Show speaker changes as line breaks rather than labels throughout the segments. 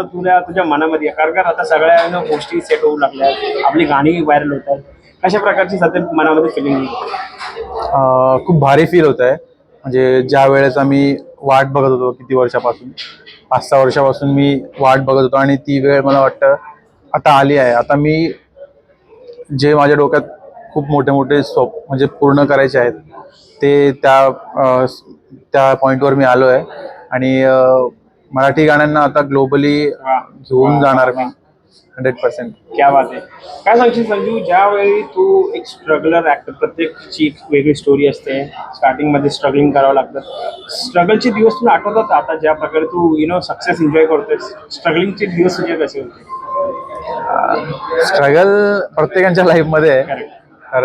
आता तुला तुझ्या मनामध्ये आहे? कारण का आता सगळ्या गोष्टी सेट होऊ लागल्या. आपली गाणी व्हायरल होत आहेत. कशा प्रकारची सध्या मनामध्ये फिलिंग
खूप भारी फील होत आहे. म्हणजे ज्या वेळेस आम्ही वाट बघत होतो किती वर्षापासून पाच सहा वर्षापासून मी वाट बघत होतो आणि ती वेळ मला वाटतं आता आली आहे. आता मी जे माझ्या डोक्यात खूप मोठे मोठे स्वप म्हणजे पूर्ण करायचे आहेत ते त्या त्या पॉईंटवर मी आलो आहे. आणि मराठी गाण्यांना आता ग्लोबली घेऊन जाणार मी. हंड्रेड पर्सेंट
क्या बात आहे. काय सांगशील संजू? ज्यावेळी तू एक स्ट्रगलर ऍक्टर प्रत्येकची वेगळी स्टोरी असते. स्टार्टिंगमध्ये स्ट्रगलिंग करावं लागतं. स्ट्रगलचे दिवस तुला आठवतात आता? ज्या प्रकारे तू यु नो सक्सेस एन्जॉय करतोय स्ट्रगलिंगचे दिवस तुझे कसे होते?
स्ट्रगल प्रत्येकाच्या लाईफमध्ये आहे. तर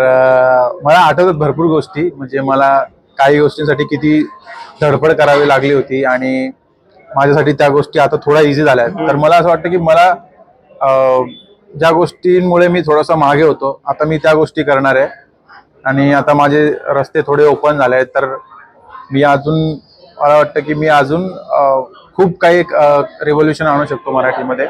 मला आठवतात भरपूर गोष्टी. म्हणजे मला काही गोष्टींसाठी किती धडपड करावी लागली होती आणि माझ्यासाठी त्या गोष्टी आता थोड्या इझी झाल्या आहेत. तर मला असं वाटतं की मला ज्या गोष्टींमुळे मी थोडासा मागे होतो आता मी त्या गोष्टी करणार आहे. आणि आता माझे रस्ते थोडे ओपन झाले आहेत. तर मी अजून मला वाटतं की मी अजून खूप काही रेव्होल्युशन आणू शकतो मराठीमध्ये.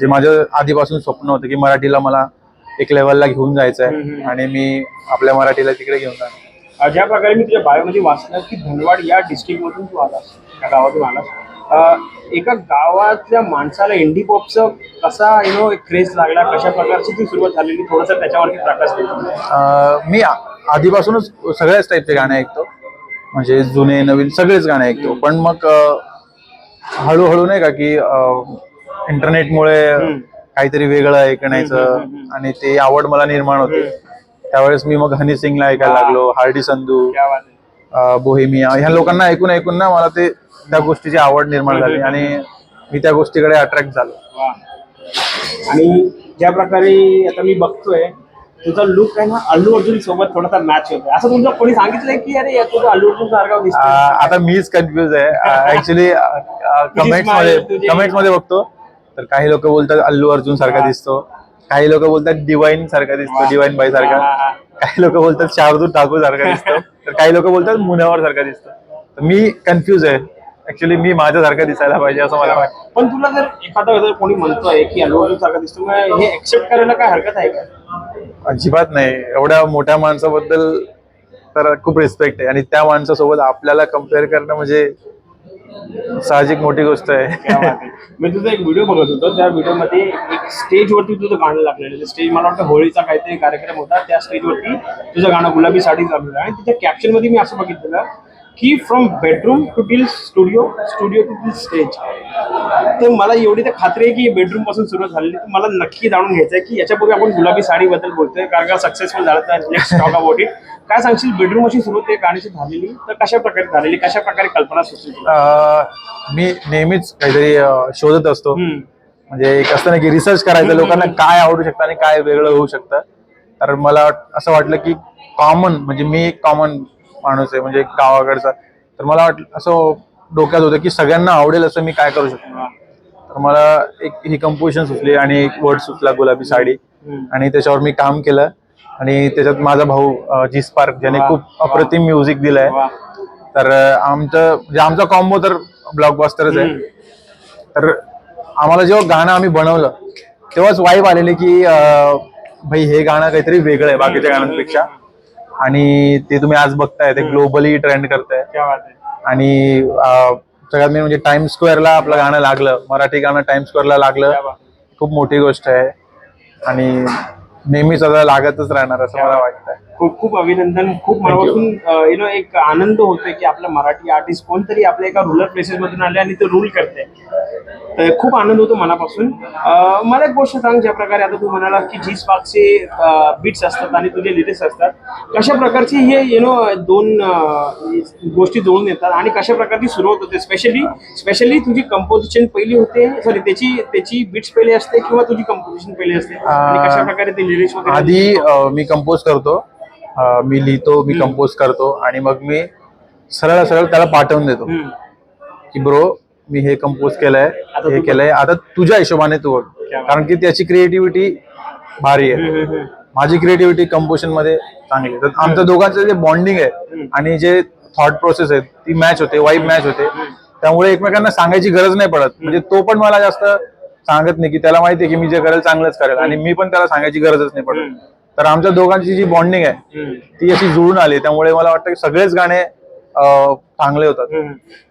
जे माझं आधीपासून स्वप्न होतं की मराठीला मला एक लेवलला घेऊन जायचं आहे. आणि मी आपल्या मराठीला तिकडे घेऊन जाणार.
ज्या प्रकारे मी तुझ्या बायोमध्ये वाचलं की धनवाड या डिस्ट्रिक्ट मधून तू आलास त्या गावातून आलास. एका गावातल्या माणसाला इंडी पॉपचा कसा यु नो एक क्रेज लागला कशा प्रकारची ती सुरुवात झालेली थोडंसं त्याच्यावरती प्रकाश देतो
मी आधीपासूनच सगळ्याच टाईपचे गाणे ऐकतो म्हणजे जुने नवीन सगळेच गाणे ऐकतो पण मग हळूहळू नाही का की इंटरनेटमुळे. काहीतरी वेगळं ऐकण्याचं. आणि ते आवड मला निर्माण होते. त्यावेळेस मी मग हनी सिंगला ऐकायला. लागलो हार्डी संधू बोहेमिया ह्या लोकांना ऐकून ऐकून ना मला ते त्या गोष्टीची आवड निर्माण झाली आणि मी त्या गोष्टीकडे अट्रॅक्ट झालो.
आणि ज्या प्रकारे आता मी बघतोय तुझा लुक आहे ना अल्लू अर्जुन सोबत थोडासा मॅच होतोय. असं तुमचं कोणी सांगितलंय की अरे तुझा अल्लू अर्जुन सारखा
आता मीच कन्फ्युज आहे. ऍक्च्युली कमेंट्स
smile,
मध्ये कमेंट्समध्ये बघतो. तर काही लोक बोलतात अल्लू अर्जुन सारखा. दिसतो. काही लोक बोलतात डिवाइन सारखा दिसतो
वा.
डिवाइन बाई सारखा. काही लोक बोलतात शार्दूल ठाकूर सारखा दिसतो. तर काही लोक बोलतात मुनावर सारखा दिसतो. तर मी कन्फ्युज आहे. ऍक्च्युली मी माझ्यासारखा दिसायला पाहिजे असं मला वाटतं.
पण तुला जर एखादा जर कोणी म्हणतोय की अल्लू अर्जुन सारखा दिसतो हे एक्सेप्ट करायला काय हरकत आहे का?
अजिबात नाही. एवढ्या मोठ्या माणसाबद्दल तर खूप रिस्पेक्ट आहे. आणि त्या माणसासोबत आपल्याला कंपेअर करणं म्हणजे साहजिक मोठी गोष्ट आहे.
मी तुझा एक व्हिडिओ बघत होतो. त्या व्हिडिओमध्ये एक स्टेजवरती तुझं गाणं लागलेलं स्टेज मला वाटतं होळीचा काहीतरी कार्यक्रम होता. त्या स्टेजवरती तुझं गाणं गुलाबी साडी चालू आहे आणि तिच्या कॅप्शनमध्ये मी असं बघितलेलं की from bedroom to till studio studio to till stage तर मला एवढी तर खात्री आहे की बेडरूमपासून सुरुवात झालेली तर मला नक्की जाणून घ्यायचं आहे की याच्यापूर्वी आपण गुलाबी साडीबद्दल बोलतोय कारण का सक्सेसफुल झालं तर नेक्स्ट टॉक अबाउट इट काय सांगशील बेडरूम अशी सुरुवात आहे गाण्याची झालेली? तर कशा प्रकारे झालेली? कशा प्रकारे कल्पना सुचली
मी नेहमीच काहीतरी शोधत असतो. म्हणजे एक असतं ना की रिसर्च करायचं लोकांना काय आवडू शकतं आणि काय वेगळं होऊ शकतं. तर मला असं वाटलं की कॉमन म्हणजे मी एक कॉमन माणूस आहे म्हणजे गावाकडचा तर मला वाटलं असं डोक्यात होतं की सगळ्यांना आवडेल असं मी काय करू शकतो तर मला एक ही कंपोजिशन सुचली आणि एक वर्ड सुचला गुलाबी साडी. आणि त्याच्यावर मी काम केलं आणि त्याच्यात माझा भाऊ जी स्पार्क ज्याने खूप. अप्रतिम म्युझिक दिलंय. तर आमचं म्हणजे आमचा कॉम्बो तर ब्लॉकबस्टरच आहे. तर आम्हाला जेव्हा गाणं आम्ही बनवलं तेव्हाच वाईब आलेली की भाई हे गाणं काहीतरी वेगळं आहे बाकीच्या गाण्यांपेक्षा आणि ते तुम्ही आज बघताय ते ग्लोबली ट्रेंड करताय.
क्या बात आहे.
आणि सगळ्यात मेन म्हणजे टाइम स्क्वेअरला आपलं गाणं लागलं. मराठी गाणं टाइम स्क्वेअरला लागलं. खूप मोठी गोष्ट आहे. आणि नेहमीच आता लागतच राहणार असं मला वाटतंय.
खूप खूप अभिनंदन. खूप मनापासून यु नो एक आनंद होतोय की आपला मराठी आर्टिस्ट कोणतरी आपल्या एका रुरल प्लेसेस मधून आले आणि ते रूल करते तर खूप आनंद होतो मनापासून. मला एक गोष्ट सांग ज्या प्रकारे आता तू म्हणाला की जी स्पार्कचे बीट्स असतात आणि तुझे लिरिक्स असतात. कशा प्रकारचे हे यु नो दोन गोष्टी जोडून येतात आणि कशा प्रकारची सुरुवात होते स्पेशली स्पेशली तुझी कंपोजिशन पहिली होते सॉरी त्याची त्याची बीट्स पहिली असते किंवा तुझी कंपोजिशन पहिली असते? आणि कशा प्रकारे ते लिरिक्स
आधी मी कंपोज करतो. मी लिहितो मी कंपोज करतो आणि मग मी सरळ सरळ त्याला पाठवून देतो. की ब्रो मी हे कंपोज केलंय हे केलंय. आता तुझ्या हिशोबाने तू. कारण की त्याची क्रिएटिव्हिटी भारी आहे. माझी क्रिएटिव्हिटी कंपोजिशनमध्ये चांगली आहे. तर आमच्या दोघांचं जे बॉन्डिंग आहे. आणि जे थॉट प्रोसेस आहे ती मॅच होते वाईब मॅच होते. त्यामुळे एकमेकांना सांगायची गरज नाही पडत. म्हणजे तो पण मला जास्त सांगत नाही की त्याला माहिती आहे की मी जे करेल चांगलंच करेल. आणि मी पण त्याला सांगायची गरजच नाही पडत. तर आमच्या दोघांची जी बॉन्डिंग आहे. ती अशी जुळून आली त्यामुळे मला वाटतं की सगळेच गाणे चांगले होतात.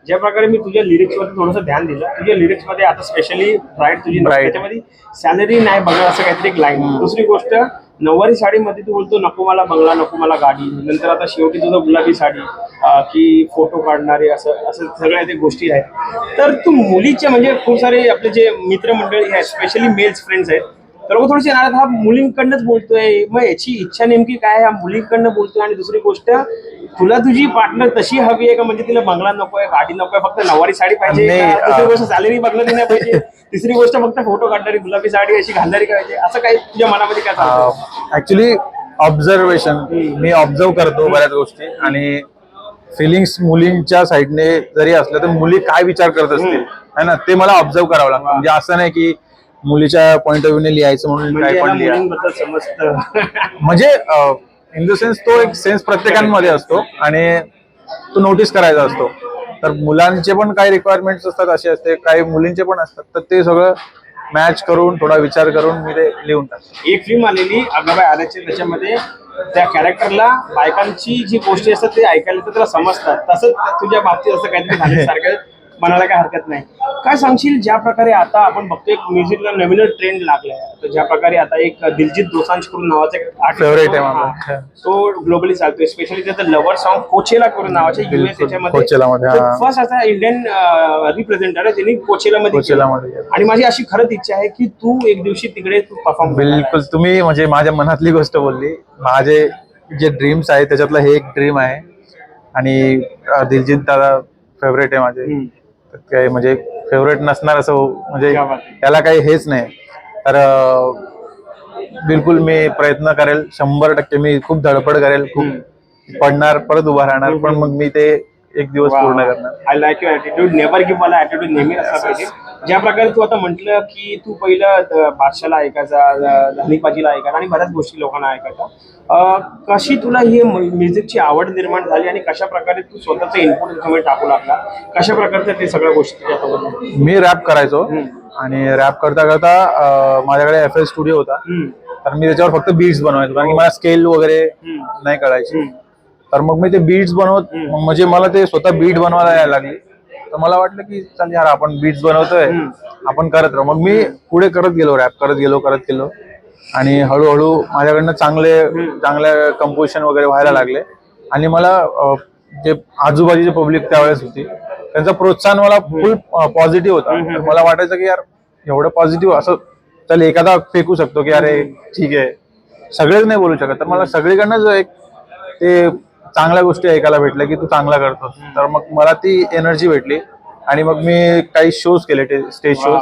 ज्या प्रकारे मी तुझ्या लिरिक्स वरती थोडंसं ध्यान दिलं तुझ्या लिरिक्समध्ये आता स्पेशली ब्राईट तुझी. त्याच्यामध्ये सॅलरी नाही बघा असं काहीतरी एक लाईन दुसरी गोष्ट नऊवारी साडीमध्ये तू बोलतो नको मला बंगला नको मला गाडी नंतर आता शेवटी तुझं गुलाबी साडी की फोटो काढणारे असं असं सगळ्या ते गोष्टी आहेत तर तू मुलीचे म्हणजे खूप सारे आपले जे मित्रमंडळी आहेत स्पेशली मेल्स फ्रेंड्स आहेत लोक थोडेसे नाराज हा मुलींकडनंच बोलतोय. मग याची इच्छा नेमकी काय? हा मुलींकडनं बोलतोय. आणि दुसरी गोष्ट तुला तुझी पार्टनर तशी हवी आहे का? म्हणजे तिला बंगला नकोय गाडी नकोय फक्त नवारी साडी पाहिजे
नाही,
का? दुसरी गोष्ट सॅलरी बघलं नाही पाहिजे. तिसरी गोष्ट फक्त फोटो काढणारी गुलाबी साडी अशी घालणारी पाहिजे असं काही तुझ्या मनामध्ये काय चालतं
ऍक्च्युली ऑब्झर्वेशन मी ऑब्झर्व करतो बऱ्याच गोष्टी. आणि फिलिंग्स मुलींच्या साईडने जरी असल्या तर मुली काय विचार करत असतील? है ना? ते मला ऑब्झर्व करावं लागतं. म्हणजे असं नाही की मुलीच्या पॉईंट ऑफ व्ह्यूने लिहायचं म्हणून
म्हणजे
काय पण लिहा? म्हणजे इन द सेन्स तो एक सेन्स प्रत्येकांमध्ये असतो आणि तो नोटीस करायचा असतो. तर मुलांचे पण काही रिक्वायरमेंट्स असतात असे असते. काही मुलींचे पण असतात. तर ते सगळं मॅच करून थोडा विचार करून मी ते लिहून टाकतो.
एक फिल्म आलेली अगाबाई त्याच्यामध्ये त्या कॅरेक्टरला बायकांची जी गोष्टी असतात ते ऐकायला तर त्याला समजतात. तसंच तुझ्या बाबतीत असं काहीतरी झाल्यासारखं म्हणायला काय हरकत नाही. काय सांगशील? ज्या प्रकारे आता आपण बघतो एक म्युझिकला नवीनच ट्रेंड लागलाय. तर ज्या प्रकारे आता एक दिलजित दोसांज करून नावाचा एक होता,
आहे.
तो ग्लोबली चालतोय. स्पेशली त्याचं लवर सॉन्ग कोचेला करून नावाचे युएस. याच्यामध्ये. फर्स्ट असा इंडियन रिप्रेझेंटर आहे. ज्यांनी कोचेलामध्ये. आणि माझी अशी खरंच इच्छा आहे की तू एक दिवशी तिकडे तू परफॉर्म
बिलकुल. तुम्ही म्हणजे माझ्या मनातली गोष्ट बोलली. माझे जे ड्रीम्स आहेत त्याच्यातलं हे एक ड्रीम आहे. आणि दिलजित दादा फेवरेट आहे माझे. काही म्हणजे फेवरेट नसणार असं म्हणजे. त्याला काही हेच नाही. तर बिलकुल मी प्रयत्न करेल शंभर टक्के मी खूप धडपड करेल खूप पडणार परत उभा राहणार पण मग मी ते एक दिवस पूर्ण करणार.
I like your attitude never give मला ऍटिट्यूड नेहमी असला पाहिजे. ज्या प्रकारे तू आता म्हटलं की तू पहिलं बादशाला ऐकायचा धनीपाजीला ऐकायचा आणि बऱ्याच गोष्टी लोकांना ऐकायचा. अं, कशी तुला ही म्युझिकची आवड निर्माण झाली आणि कशा प्रकारे तू स्वतःचं इनपुट त्याच्यामध्ये टाकू लागला? कशा प्रकारच्या ते सगळ्या गोष्टी
मी रॅप करायचो. आणि रॅप करता करता माझ्याकडे एफ एल स्टुडिओ होता. तर मी त्याच्यावर फक्त बीट्स बनवायचो कारण की मला स्केल वगैरे. नाही कळायची.
हम्म.
तर मग मी ते बीट्स बनवत म्हणजे मला ते स्वतः बीट बनवायला यायला लागली. तर मला वाटलं की चल यार आपण बीट्स बनवतोय. आपण करत राहू. मग मी पुढे करत गेलो रॅप करत गेलो करत गेलो. आणि हळूहळू माझ्याकडनं चांगले चांगल्या कंपोजिशन वगैरे व्हायला लागले. आणि मला जे आजूबाजूची पब्लिक त्यावेळेस होती त्यांचं प्रोत्साहन मला फुल पॉझिटिव्ह होता. मला वाटायचं की यार एवढं पॉझिटिव्ह असं चल एखादा फेकू शकतो की अरे ठीक आहे. सगळेच नाही बोलू शकत. तर मला सगळीकडनंच एक ते चांगल्या गोष्टी ऐकायला भेटल्या की तू चांगला करतो तर मग मला ती एनर्जी भेटली. आणि मग मी काही शोज केले स्टेज शोज.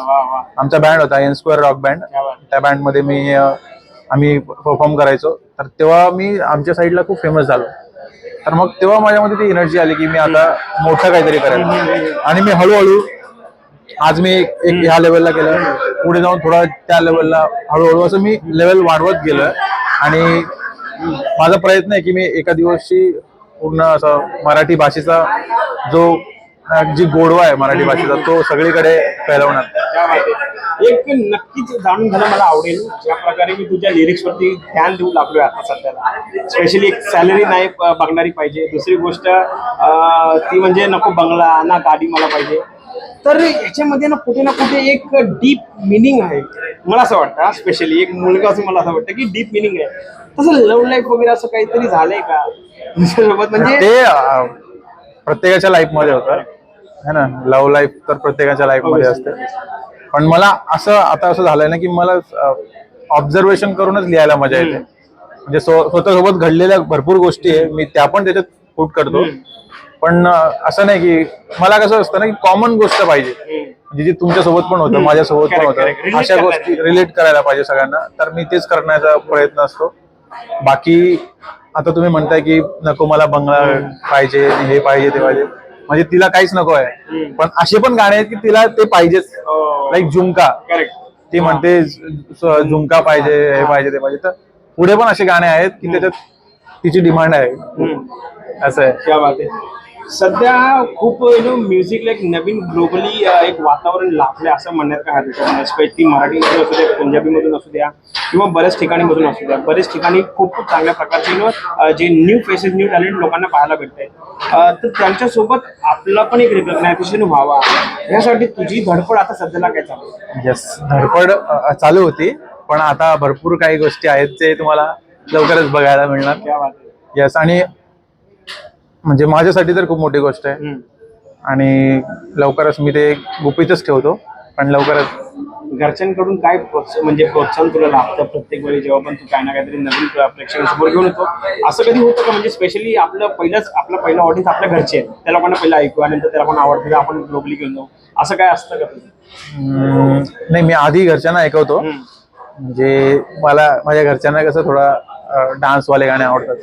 आमचा बँड होता एन स्क्वेअर रॉक बँड. त्या बँडमध्ये मी आम्ही परफॉर्म करायचो. तर तेव्हा मी आमच्या साईडला खूप फेमस झालो. तर मग तेव्हा माझ्यामध्ये ती एनर्जी आली की मी आता मोठं काहीतरी करेल. आणि मी हळूहळू आज मी एक ह्या लेवलला गेलोय. पुढे जाऊन थोडा त्या लेवलला हळूहळू असं मी लेवल वाढवत गेलोय. आणि माझा प्रयत्न आहे की मी एका दिवशी पूर्ण असं मराठी भाषेचा जो जी गोडवा आहे मराठी भाषेचा तो सगळीकडे फैलवणार.
एक नक्कीच जाणून घ्यायला मला आवडेल ज्या प्रकारे मी तुझ्या लिरिक्स वरती ध्यान देऊ लागलोय आता सध्याला. स्पेशली एक सॅलरी नाही बघणारी पाहिजे. दुसरी गोष्ट ती म्हणजे नको बंगला ना गाडी मला पाहिजे. तर याच्यामध्ये ना कुठे ना कुठे एक डीप मिनिंग आहे. मला असं वाटतं स्पेशली एक मुलगा असं मला असं वाटतं की डीप मिनिंग आहे. तसं लव्ह लाईफ वगैरे असं काहीतरी झालंय का? तुझ्यासोबत म्हणजे
ते अं, प्रत्येकाच्या लाईफमध्ये होतं. है ना? लव्ह लाईफ तर प्रत्येकाच्या लाईफमध्ये असते. पण मला असं आता असं झालंय ना की मला ऑब्झर्वेशन करूनच लिहायला मजा येते. म्हणजे स्व- स्वतःसोबत घडलेल्या भरपूर गोष्टी आहे. मी त्या पण त्याच्यात फूट करतो. पण असं नाही की मला कसं असतं ना की कॉमन गोष्ट पाहिजे. जी तुमच्यासोबत पण होतं माझ्यासोबत पण. होतं. अशा गोष्टी रिलेट करायला पाहिजे सगळ्यांना. तर मी तेच करण्याचा प्रयत्न असतो. बाकी आता तुम्ही म्हणताय की नको मला बंगला पाहिजे हे पाहिजे ते पाहिजे. म्हणजे तिला काहीच नको आहे. पण असे पण गाणे आहेत की तिला ते पाहिजेच. लाईक झुमका.
करेक्ट
ती म्हणते झुमका पाहिजे हे पाहिजे ते पाहिजे. तर पुढे पण असे गाणे आहेत की त्याच्यात तिची डिमांड आहे. असं आहे.
सध्या खूप यु नो म्युझिकला एक नवीन ग्लोबली एक वातावरण लाभलंय असं म्हणण्यात काय हरकत नाही. स्पेशली मराठीमधून असू द्या पंजाबीमधून असू द्या किंवा बऱ्याच ठिकाणीमधून असू द्या. बरेच ठिकाणी खूप खूप चांगल्या प्रकारचे यु नो जे न्यू फेसेस न्यू टॅलेंट लोकांना पाहायला भेटतंय. अं, तर त्यांच्यासोबत आपला पण एक रिकग्नायझेशन व्हावा. यासाठी तुझी धडपड आता सध्याला काय चालू आहे?
येस धडपड चालू होती. पण आता भरपूर काही गोष्टी आहेत जे तुम्हाला लवकरच बघायला मिळणार.
आहे.
येस आणि म्हणजे माझ्यासाठी तर खूप मोठी गोष्ट आहे. आणि लवकरच मी ते गुपितच ठेवतो. पण लवकरच
घरच्यांकडून काय प्रोत्साहन म्हणजे प्रोत्साहन तुला लाभतं प्रत्येक वेळी जेव्हा पण तू काय ना काहीतरी नवीन प्र- प्रेक्षकांसमोर घेऊन येतो? असं कधी होतं का? म्हणजे स्पेशली आपलं पहिलंच आपलं पहिलं ऑडियन्स आपल्या घरचे आहेत. त्या लोकांना पहिलं ऐकू आणि नंतर त्याला पण आवडतं आपण ग्लोबली घेऊन जाऊ. असं काय असतं का तुझं?
नाही मी आधी घरच्यांना ऐकवतो. म्हणजे मला माझ्या घरच्यांना कसं थोडा डान्सवाले गाणे आवडतात.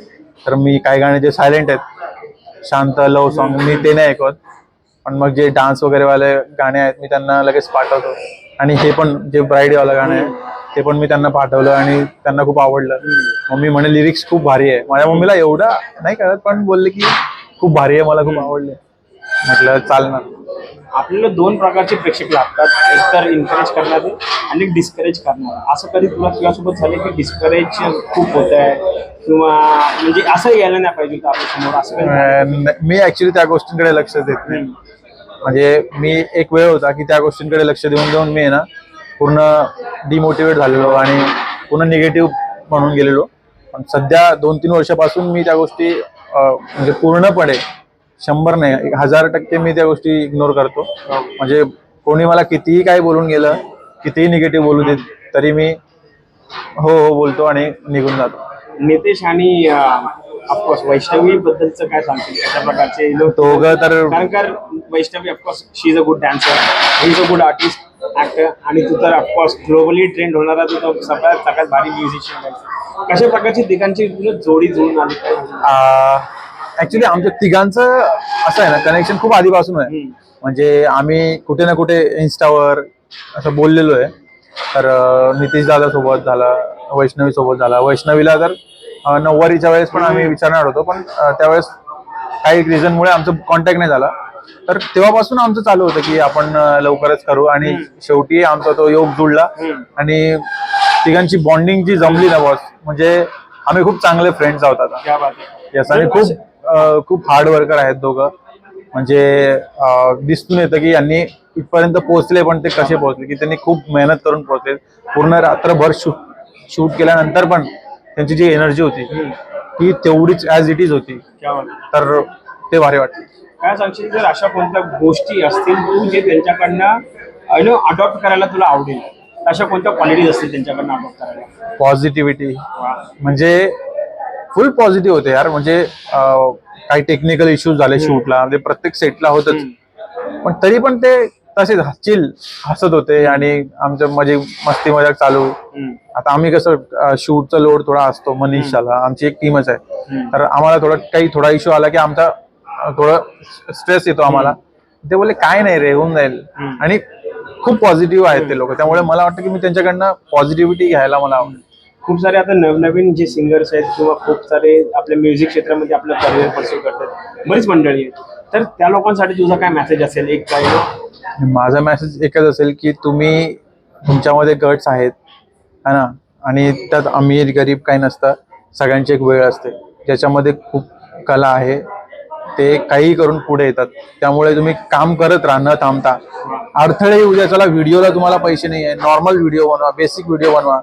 तर मी काही गाणे जे सायलेंट आहेत शांत लव सॉन्ग मी ते नाही ऐकत. पण मग जे डान्स वगैरे वाले गाणे आहेत मी त्यांना लगेच पाठवतो. आणि हे पण जे ब्राईडवालं गाणं आहे ते पण मी त्यांना पाठवलं आणि त्यांना खूप आवडलं. मम्मी म्हणे लिरिक्स खूप भारी आहे. माझ्या मम्मीला एवढा नाही कळत पण बोलले की खूप भारी आहे मला खूप आवडले. म्हटलं चालणार
आपल्याला दोन प्रकारचे प्रेक्षक लागतात. एक तर एनकरेज करणारे आणि डिस्करेज करणारे. असं कधी तुला तुझ्यासोबत झालं की डिस्करेज खूप होत आहे? किंवा म्हणजे असं यायला नाही पाहिजे होतं आपल्यासमोर असं
मी ऍक्च्युली त्या गोष्टींकडे लक्ष देत नाही. म्हणजे मी एक वेळ होता की त्या गोष्टींकडे लक्ष देऊन देऊन मी ना पूर्ण डिमोटिवेट झालेलो आणि पूर्ण निगेटिव्ह म्हणून गेलेलो. पण सध्या दोन तीन वर्षापासून मी त्या गोष्टी म्हणजे पूर्णपणे शंभर नाही एक हजार टक्के मी त्या गोष्टी इग्नोर करतो. म्हणजे कोणी मला कितीही काय बोलून गेलं कितीही निगेटिव्ह बोलू देत तरी मी हो हो बोलतो आणि निघून जातो.
नितेश आणि ऑफकोर्स वैष्णवी बद्दलचं काय सांगतील अशा प्रकारचे लोक
दोघं तर
कारण का Vaishnavi of course she is a good dancer he is a good artist actor आणि तू तर ऑफकोर्स ग्लोबली ट्रेंड होणारा तू तर सगळ्यात सगळ्यात भारी म्युझिशियन आहे. कशा प्रकारची तिघांची तुला जोडी जुळून आली? काय
ऍक्च्युली आमच्या तिघांचं असं आहे ना कनेक्शन खूप आधीपासून आहे. म्हणजे आम्ही कुठे ना कुठे इन्स्टावर असं बोललेलो आहे. तर नितीश दादा सोबत झाला वैष्णवी सोबत झाला. वैष्णवीला तर नऊवारीच्या वेळेस पण आम्ही विचारणार होतो पण त्यावेळेस काही रिझनमुळे आमचं कॉन्टॅक्ट नाही झाला. तर तेव्हापासून आमचं चालू होतं की आपण लवकरच करू आणि शेवटी आमचा तो योग जुळला. आणि तिघांची बॉन्डिंग जी जमली ना बॉस म्हणजे आम्ही खूप चांगले फ्रेंड्स आहोत आता. खूप खूप हार्ड वर्कर आहेत दोघं. म्हणजे दिसून येतं की यांनी इथपर्यंत पोहोचले पण ते कसे पोहोचले? की त्यांनी खूप मेहनत करून पोहोचले. पूर्ण रात्रभर शूट शूट केल्यानंतर पण त्यांची जी एनर्जी होती ती तेवढीच ऍज इट इज होती. तर ते भारी वाटतं
काय सांगशील जर अशा कोणत्या गोष्टी असतील तू जे त्यांच्याकडनं नो अडॉप्ट करायला तुला आवडेल. अशा कोणत्या क्वालिटीज असतील त्यांच्याकडनं अडॉप्ट करायला?
पॉझिटिव्हिटी. म्हणजे फुल पॉझिटिव्ह होते यार. म्हणजे काही टेक्निकल इश्यूज झाले शूटला म्हणजे प्रत्येक सेटला होतच. पण तरी पण ते तसेच चिल हसत होते आणि आमच्या मजे मस्ती मजाक चालू. आता आम्ही कसं शूटचा लोड थोडा असतो मनीष झाला आमची एक टीमच आहे. तर आम्हाला थोडा काही थोडा इश्यू आला की आमचा थोडं स्ट्रेस येतो आम्हाला. ते बोलले काय नाही रे होऊन जाईल. आणि खूप पॉझिटिव्ह आहेत ते लोक. त्यामुळे मला वाटतं की मी त्यांच्याकडनं पॉझिटिव्हिटी घ्यायला मला आवडेल.
खूप सारे आता नवनवीन जे सिंगर्स आहेत किंवा खूप सारे आपल्या म्युझिक क्षेत्रामध्ये आपलं करिअर परस्यू करतात बरीच मंडळी आहेत. तर त्या लोकांसाठी तुझा काय मेसेज असेल? एक काय?
माझा मेसेज एकच असेल की तुम्ही तुमच्यामध्ये गट्स आहेत है ना? आणि त्यात अमीर गरीब काही नसतं. सगळ्यांची एक वेळ असते. ज्याच्यामध्ये खूप कला आहे ते काही करून पुढे येतात. त्यामुळे तुम्ही काम करत राहा न थांबता. अडथळे येऊ द्या. चला व्हिडिओला तुम्हाला पैसे नाही आहे नॉर्मल व्हिडिओ बनवा बेसिक व्हिडिओ बनवा.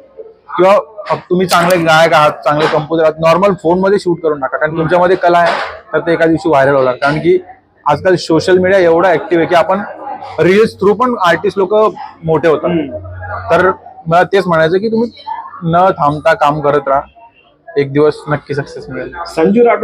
किंवा तुम्ही चांगले गायक आहात चांगले कंपोजर आहात नॉर्मल फोनमध्ये शूट करून टाका. कारण तुमच्यामध्ये कला आहे तर ते एका दिवशी व्हायरल होणार. कारण की आजकाल सोशल मीडिया एवढा ऍक्टिव्ह आहे की आपण रील्स थ्रू पण आर्टिस्ट लोक मोठे होतात. तर मला तेच म्हणायचं की तुम्ही न थांबता काम करत राहा. एक दिवस नक्की सक्सेस मिळेल.
संजू राठोड